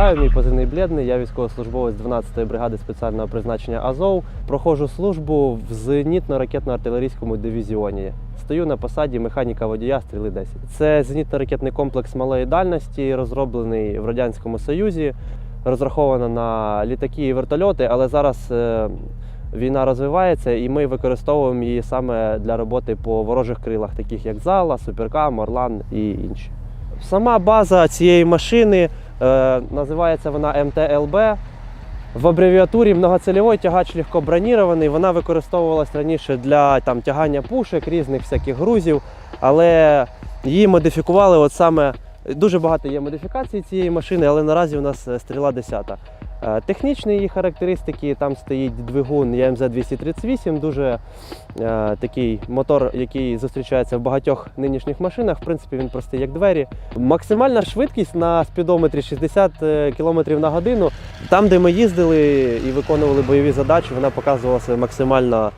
Вітаю, мій позивний Блєдний. Я військовослужбовець 12-ї бригади спеціального призначення Азов. Проходжу службу в зенітно-ракетно-артилерійському дивізіоні. Стою на посаді механіка водія стріли 10. Це зенітно-ракетний комплекс малої дальності, розроблений в Радянському Союзі, розраховано на літаки і вертольоти, але зараз е, війна розвивається і ми використовуємо її саме для роботи по ворожих крилах, таких як Зала, Суперкам, Орлан і інші. Сама база цієї машини називається вона МТЛБ. В абревіатурі многоцільовий тягач легкобронірований. Вона використовувалась раніше для там, тягання пушек, різних всяких грузів, але її модифікували от саме. Дуже багато є модифікацій цієї машини, але наразі у нас е, стріла 10. Е, Технічні її характеристики, там стоїть двигун ЯМЗ 238, дуже е, такий мотор, який зустрічається в багатьох нинішніх машинах. В принципі, він простий як двері. Максимальна швидкість на спідометрі 60 км на годину. Там, де ми їздили і виконували бойові задачі, вона показувалася максимально.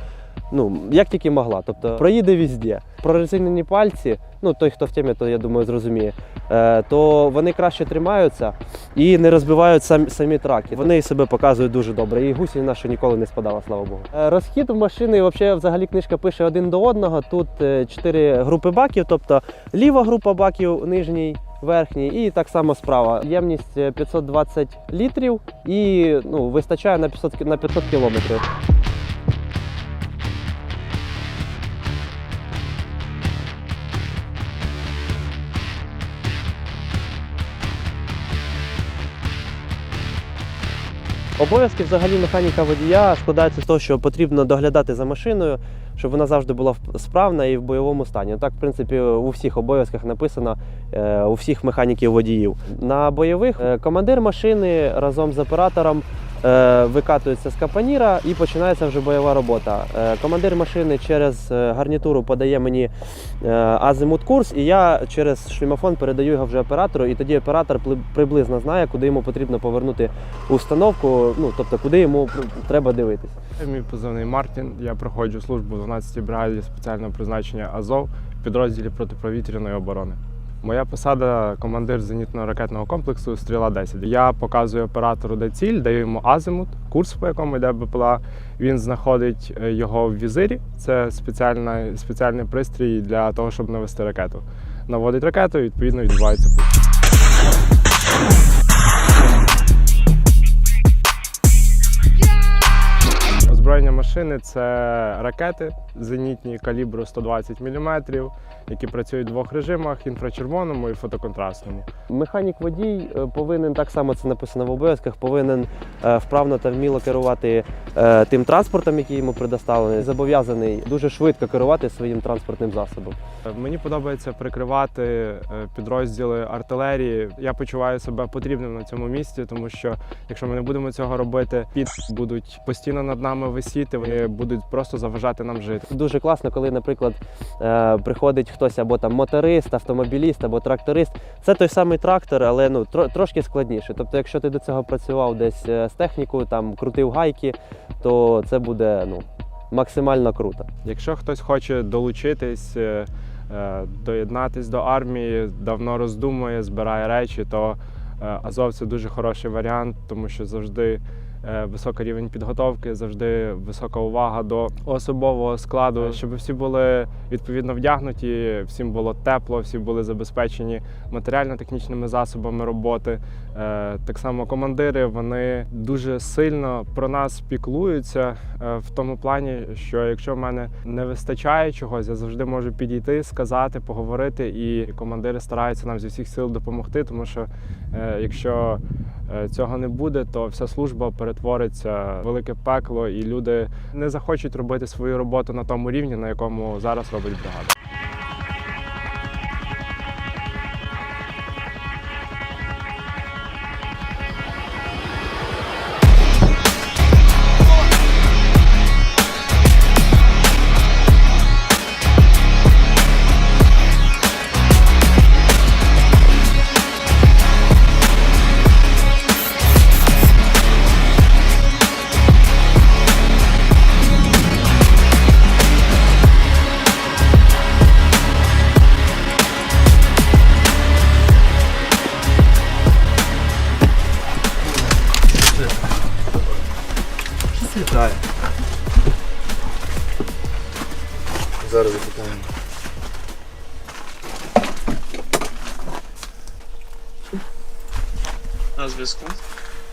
Ну, як тільки могла, тобто проїде везде. Прорезинені пальці, ну той, хто в темі, то я думаю, зрозуміє, е, то вони краще тримаються і не розбивають самі, самі траки. Вони себе показують дуже добре. І гусінь наша ніколи не спадала, слава Богу. Е, Розхід в машини, взагалі, взагалі книжка пише один до одного. Тут е, чотири групи баків, тобто ліва група баків, нижній. Верхній і так само справа. Ємність е, 520 літрів і ну, вистачає на 500, кі- на 500 кілометрів. Обов'язки взагалі механіка водія складаються з того, що потрібно доглядати за машиною, щоб вона завжди була справна і в бойовому стані. Так, в принципі, у всіх обов'язках написано е, у всіх механіків водіїв. На бойових е, командир машини разом з оператором викатується з капаніра і починається вже бойова робота. Е, командир машини через е, гарнітуру подає мені е, азимут курс, і я через шлемофон передаю його вже оператору, і тоді оператор приблизно знає, куди йому потрібно повернути установку, ну тобто куди йому треба дивитися. Мій позивний Мартін. Я проходжу службу в 12-й бригаді спеціального призначення Азов в підрозділі протиповітряної оборони. Моя посада командир зенітно-ракетного комплексу Стріла 10. Я показую оператору, де ціль, даю йому азимут, курс, по якому йде БПЛА. Він знаходить е, його в візирі. Це спеціальна, спеціальний пристрій для того, щоб навести ракету. Наводить ракету, і відповідно відбувається пуск. Озброєння машини це ракети зенітні калібру 120 мм, які працюють в двох режимах: інфрачервоному і фотоконтрастному. Механік водій е, повинен так само це написано в обов'язках, повинен е, вправно та вміло керувати е, тим транспортом, який йому предоставлений. Зобов'язаний дуже швидко керувати своїм транспортним засобом. Мені подобається прикривати підрозділи артилерії. Я почуваю себе потрібним на цьому місці, тому що якщо ми не будемо цього робити, під будуть постійно над нами висіти, вони будуть просто заважати нам жити. Дуже класно, коли, наприклад, е, приходить хтось або там моторист, автомобіліст або тракторист. Це той самий трактор, але ну трошки складніше. Тобто, якщо ти до цього працював десь е, з технікою, там крутив гайки, то це буде ну максимально круто. Якщо хтось хоче долучитись, е, доєднатись до армії, давно роздумує, збирає речі, то Азов це дуже хороший варіант, тому що завжди високий рівень підготовки, завжди висока увага до особового складу, щоб всі були відповідно вдягнуті, всім було тепло, всі були забезпечені матеріально-технічними засобами роботи. Е, Так само командири вони дуже сильно про нас піклуються е, в тому плані, що якщо в мене не вистачає чогось, я завжди можу підійти, сказати, поговорити, і командири стараються нам зі всіх сил допомогти, тому що е, якщо е, цього не буде, то вся служба перетвориться в велике пекло, і люди не захочуть робити свою роботу на тому рівні, на якому зараз робить бригада. Літає. Зараз запитаємо. На зв'язку.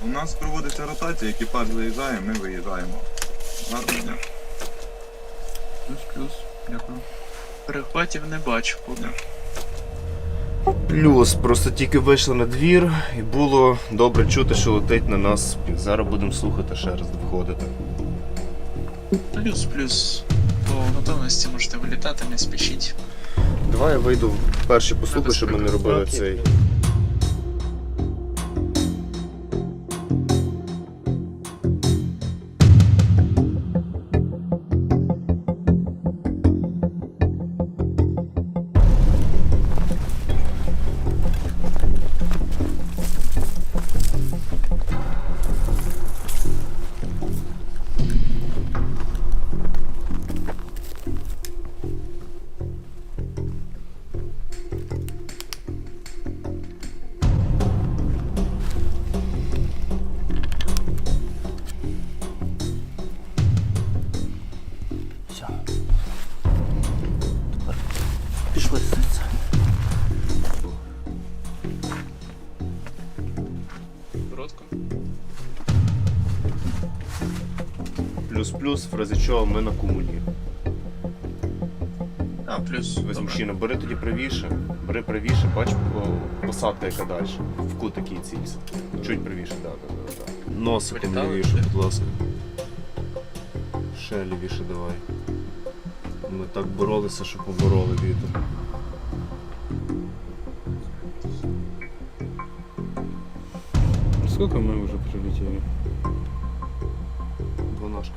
У нас проводиться ротація, екіпаж заїжджає, ми виїжджаємо. Гарного дня. Плюс, плюс. Дякую. Перехватів не бачу поки. Плюс, просто тільки вийшли на двір і було добре чути, що летить на нас. Зараз будемо слухати ще раз виходити. Плюс, плюс. По готовності можете вилітати, не спішіть. Давай я вийду перші послухаю, щоб ми не робили цей. Звідси. Коротко. Плюс-плюс, в разі чого ми на комуні. А, плюс. Ось Добре. мужчина, бери тоді правіше, бери правіше, бач о, посадка яка далі. В кут такий цілься. Чуть правіше, так, так, так. так. Носиком Вилітали лівіше, туди? будь ласка. Ще лівіше давай. Ми так боролися, що побороли вітер. Скільки ми вже прилетіли? Двоножка.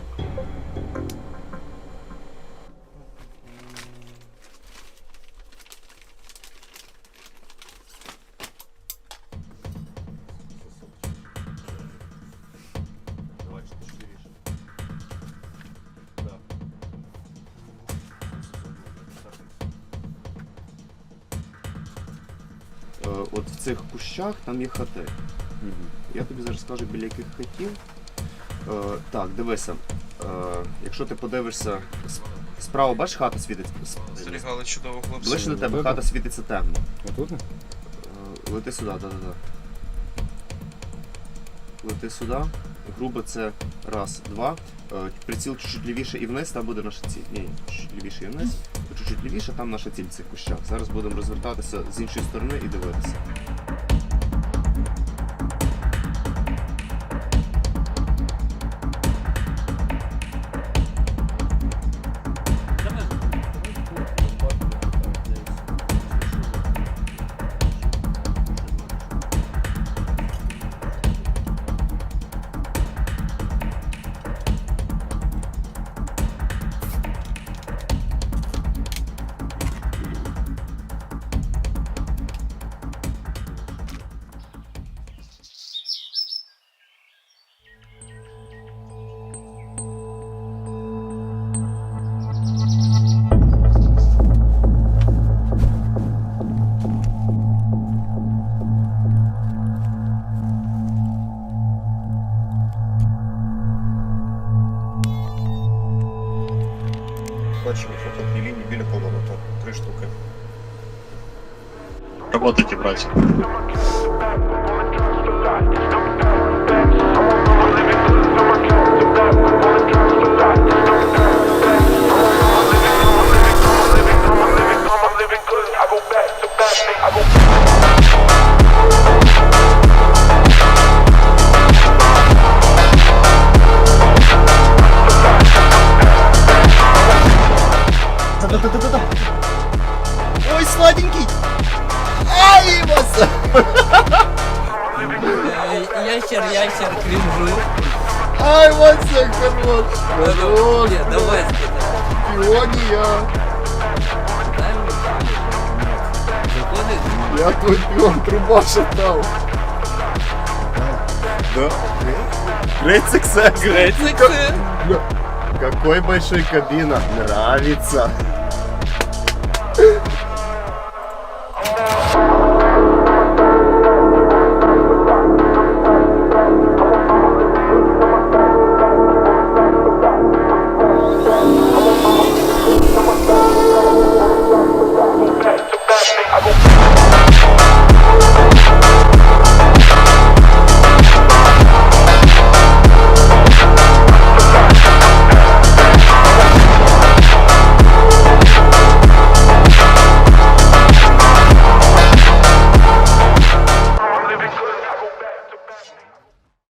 Давай, четыреше. Да. Е, От в цих кущах там є хати. Я тобі зараз скажу, біля яких хатів. Е, так, дивися. Е, якщо ти подивишся справа, бачиш, хата світиться. Зберігали чудово хлопці. Ближче до тебе хата світиться темно. Отут? Е, лети сюди, так, так, так. Лети сюди. Грубо це раз, два. Е, приціл чуть-чуть лівіше і вниз, там буде наша ціль. Ні, ні, чуть-чуть лівіше і вниз. Чуть-чуть лівіше, там наша ціль в цих кущах. Зараз будемо розвертатися з іншої сторони і дивитися. Бачимо фотопні лінії біля повороту. Три штуки. Работайте, братья. Ящер, ящер, кринжу. Ай, Вася, хорош! Хорош! Нет, давай скидай. Пиония! Заходит? Я твой пион труба шатал. Да? Great success! Great Циксы. Какой большой кабина! Нравится!